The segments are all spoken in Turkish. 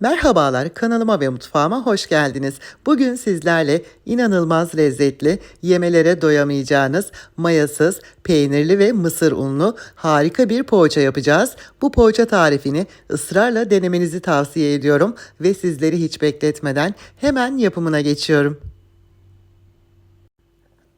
Merhabalar kanalıma ve mutfağıma hoş geldiniz. Bugün sizlerle inanılmaz lezzetli, yemelere doyamayacağınız mayasız, peynirli ve mısır unlu harika bir poğaça yapacağız. Bu poğaça tarifini ısrarla denemenizi tavsiye ediyorum ve sizleri hiç bekletmeden hemen yapımına geçiyorum.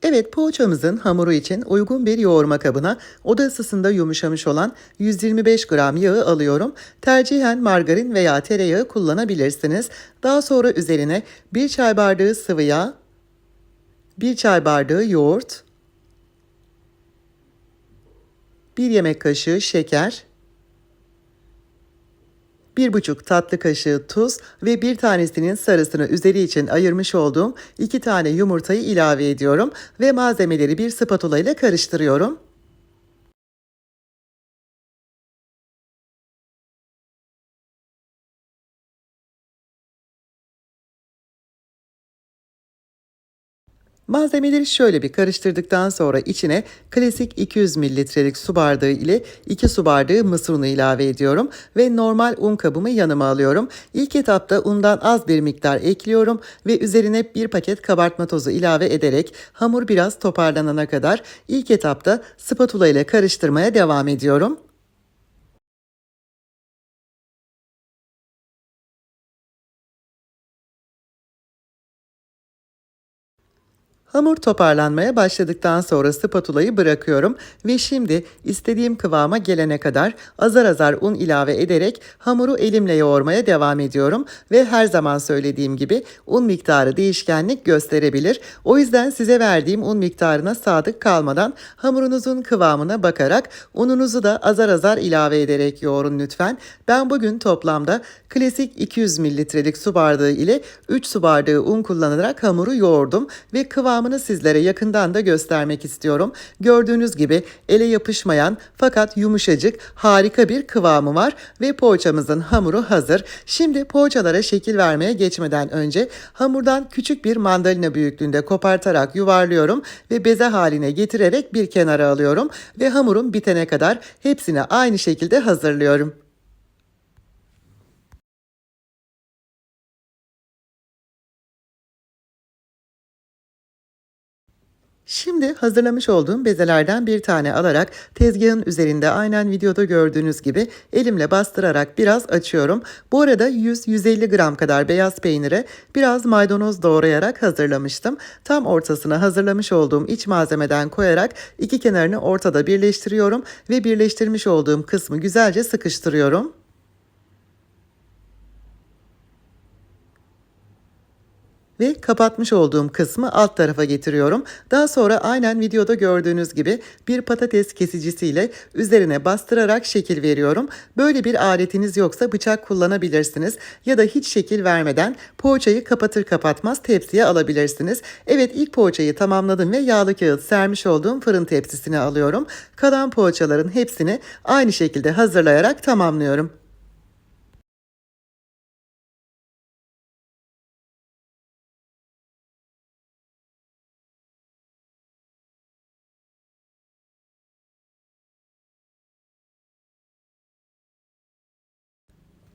Evet poğaçamızın hamuru için uygun bir yoğurma kabına oda ısısında yumuşamış olan 125 gram yağı alıyorum. Tercihen margarin veya tereyağı kullanabilirsiniz. Daha sonra üzerine 1 çay bardağı sıvı yağ, 1 çay bardağı yoğurt, 1 yemek kaşığı şeker, 1,5 tatlı kaşığı tuz ve bir tanesinin sarısını üzeri için ayırmış olduğum 2 tane yumurtayı ilave ediyorum ve malzemeleri bir spatula ile karıştırıyorum. Malzemeleri şöyle bir karıştırdıktan sonra içine klasik 200 mililitrelik su bardağı ile 2 su bardağı mısır unu ilave ediyorum ve normal un kabımı yanıma alıyorum. İlk etapta undan az bir miktar ekliyorum ve üzerine bir paket kabartma tozu ilave ederek hamur biraz toparlanana kadar ilk etapta spatula ile karıştırmaya devam ediyorum. Hamur toparlanmaya başladıktan sonra spatulayı bırakıyorum ve şimdi istediğim kıvama gelene kadar azar azar un ilave ederek hamuru elimle yoğurmaya devam ediyorum ve her zaman söylediğim gibi un miktarı değişkenlik gösterebilir. O yüzden size verdiğim un miktarına sadık kalmadan hamurunuzun kıvamına bakarak ununuzu da azar azar ilave ederek yoğurun lütfen. Ben bugün toplamda klasik 200 mililitrelik su bardağı ile 3 su bardağı un kullanarak hamuru yoğurdum ve kıvamı kıvamını sizlere yakından da göstermek istiyorum. Gördüğünüz gibi ele yapışmayan fakat yumuşacık harika bir kıvamı var ve poğaçamızın hamuru hazır. Şimdi poğaçalara şekil vermeye geçmeden önce hamurdan küçük bir mandalina büyüklüğünde kopartarak yuvarlıyorum ve beze haline getirerek bir kenara alıyorum ve hamurum bitene kadar hepsini aynı şekilde hazırlıyorum. Şimdi hazırlamış olduğum bezelerden bir tane alarak tezgahın üzerinde aynen videoda gördüğünüz gibi elimle bastırarak biraz açıyorum. Bu arada 100-150 gram kadar beyaz peynire biraz maydanoz doğrayarak hazırlamıştım. Tam ortasına hazırlamış olduğum iç malzemeden koyarak iki kenarını ortada birleştiriyorum ve birleştirmiş olduğum kısmı güzelce sıkıştırıyorum. Ve kapatmış olduğum kısmı alt tarafa getiriyorum. Daha sonra aynen videoda gördüğünüz gibi bir patates kesicisiyle üzerine bastırarak şekil veriyorum. Böyle bir aletiniz yoksa bıçak kullanabilirsiniz ya da hiç şekil vermeden poğaçayı kapatır kapatmaz tepsiye alabilirsiniz. Evet ilk poğaçayı tamamladım ve yağlı kağıt sermiş olduğum fırın tepsisine alıyorum. Kalan poğaçaların hepsini aynı şekilde hazırlayarak tamamlıyorum.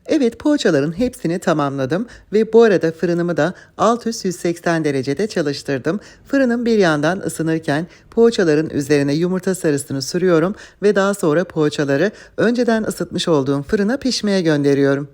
Evet poğaçaların hepsini tamamladım ve bu arada fırınımı da alt üst 180 derecede çalıştırdım. Fırınım bir yandan ısınırken poğaçaların üzerine yumurta sarısını sürüyorum ve daha sonra poğaçaları önceden ısıtmış olduğum fırına pişmeye gönderiyorum.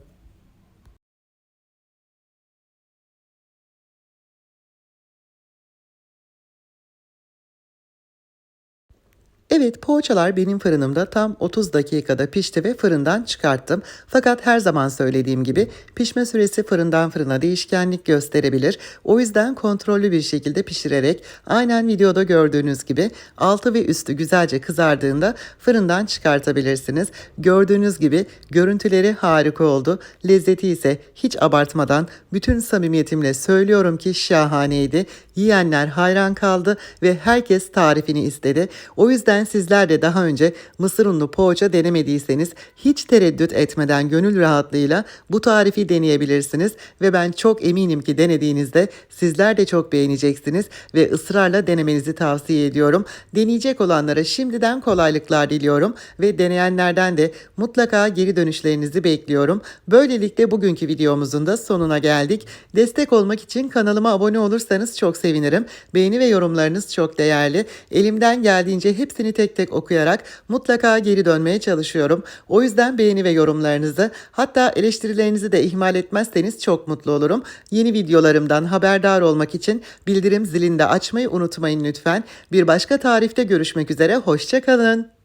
Evet poğaçalar benim fırınımda tam 30 dakikada pişti ve fırından çıkarttım. Fakat her zaman söylediğim gibi pişme süresi fırından fırına değişkenlik gösterebilir. O yüzden kontrollü bir şekilde pişirerek aynen videoda gördüğünüz gibi altı ve üstü güzelce kızardığında fırından çıkartabilirsiniz. Gördüğünüz gibi görüntüleri harika oldu. Lezzeti ise hiç abartmadan bütün samimiyetimle söylüyorum ki şahaneydi. Yiyenler hayran kaldı ve herkes tarifini istedi. O yüzden Lütfen sizler de daha önce mısır unlu poğaça denemediyseniz hiç tereddüt etmeden gönül rahatlığıyla bu tarifi deneyebilirsiniz ve ben çok eminim ki denediğinizde sizler de çok beğeneceksiniz ve ısrarla denemenizi tavsiye ediyorum. Deneyecek olanlara şimdiden kolaylıklar diliyorum ve deneyenlerden de mutlaka geri dönüşlerinizi bekliyorum. Böylelikle bugünkü videomuzun da sonuna geldik. Destek olmak için kanalıma abone olursanız çok sevinirim. Beğeni ve yorumlarınız çok değerli. Elimden geldiğince hepsini tek tek okuyarak mutlaka geri dönmeye çalışıyorum. O yüzden beğeni ve yorumlarınızı hatta eleştirilerinizi de ihmal etmezseniz çok mutlu olurum. Yeni videolarımdan haberdar olmak için bildirim zilini de açmayı unutmayın lütfen. Bir başka tarifte görüşmek üzere. Hoşçakalın.